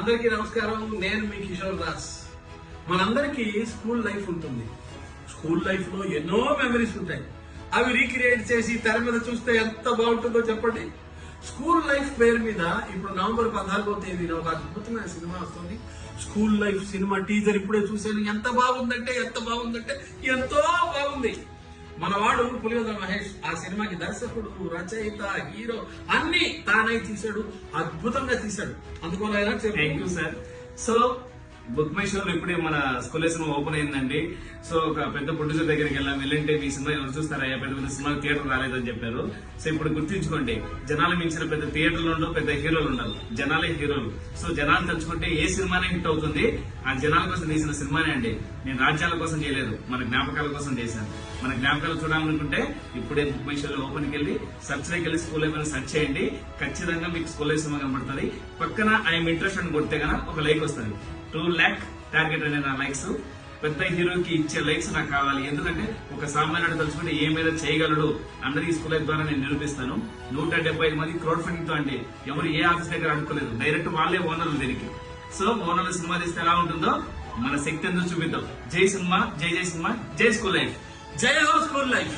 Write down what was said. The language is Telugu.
అందరికీ నమస్కారం. నేను మీ కిషోర్ దాస్. మనందరికీ స్కూల్ లైఫ్ ఉంటుంది. స్కూల్ లైఫ్లో ఎన్నో మెమరీస్ ఉంటాయి. అవి రీక్రియేట్ చేసి తెర మీద చూస్తే ఎంత బాగుంటుందో చెప్పండి. స్కూల్ లైఫ్ పేరు మీద ఇప్పుడు నవంబర్ పద్నాలుగో తేదీన ఒక అద్భుతమైన సినిమా వస్తుంది. స్కూల్ లైఫ్ సినిమా టీజర్ ఇప్పుడే చూశాను. ఎంత బాగుందంటే ఎంత బాగుందంటే ఎంతో బాగుంది. మనవాడు పులివెందుల మహేష్ ఆ సినిమాకి దర్శకుడు రచయిత హీరో అన్ని తానై తీశాడు అద్భుతంగా తీశాడు. అందుకోలేదా thank you sir so book my షోలో ఇప్పుడే మన స్కూల్ సినిమా ఓపెన్ అయిందండి. సో ఒక పెద్ద ప్రొడ్యూసర్ దగ్గరికి వెళ్ళాం. వెళ్ళంటే మీ సినిమా ఎవరు చూస్తారయ్యా పెద్ద పెద్ద సినిమా థియేటర్ రాలేదని చెప్పారు. సో ఇప్పుడు గుర్తుంచుకోండి జనాలు మించిన పెద్ద థియేటర్లు ఉండవు పెద్ద హీరోలు ఉండాలి జనాలే హీరోలు సో జనాలు తలుచుకుంటే ఏ సినిమానే హిట్ అవుతుంది? ఆ జనాల కోసం తీసిన సినిమానే అండి. నేను రాజ్యాల కోసం చేయలేదు మన జ్ఞాపకాల కోసం చేశాను. మన జ్ఞాపకాలు చూడాలనుకుంటే ఇప్పుడే బుక్ మై షోలో ఓపెన్కి వెళ్ళి సర్చ్లోకి వెళ్ళి స్కూల్ ఏమైనా సర్చ్ చేయండి. ఖచ్చితంగా మీకు స్కూల్ సినిమా కనబడుతుంది. పక్కన ఐఎమ్ ఇంట్రెస్ట్ అని కొడితే కనుక ఒక లైక్ వస్తుంది. టూ ల్యాక్ టార్గెట్ అనే నా లైక్స్ పెద్ద హీరోకి ఇచ్చే లైక్స్ నాకు కావాలి. ఎందుకంటే ఒక సామాన్యుడు తలుచుకుంటే ఏమైనా చేయగలడు అందరికీ స్కూల్ ద్వారా నేను నిరూపిస్తాను. నూట డెబ్బై ఐదు మంది క్రౌడ్ ఫండింగ్తో అంటే ఎవరు ఏ ఆఫీస్ దగ్గర అనుకోలేదు డైరెక్ట్ వాళ్ళే ఓనర్లు దీనికి. సో ఓనర్లు సినిమా తీస్తే ఎలా ఉంటుందో మన శక్తి ఎందుకు చూపిద్దాం. జై సినిమా జై జై సినిమా జై స్కూల్ లైఫ్ జై హో స్కూల్ లైఫ్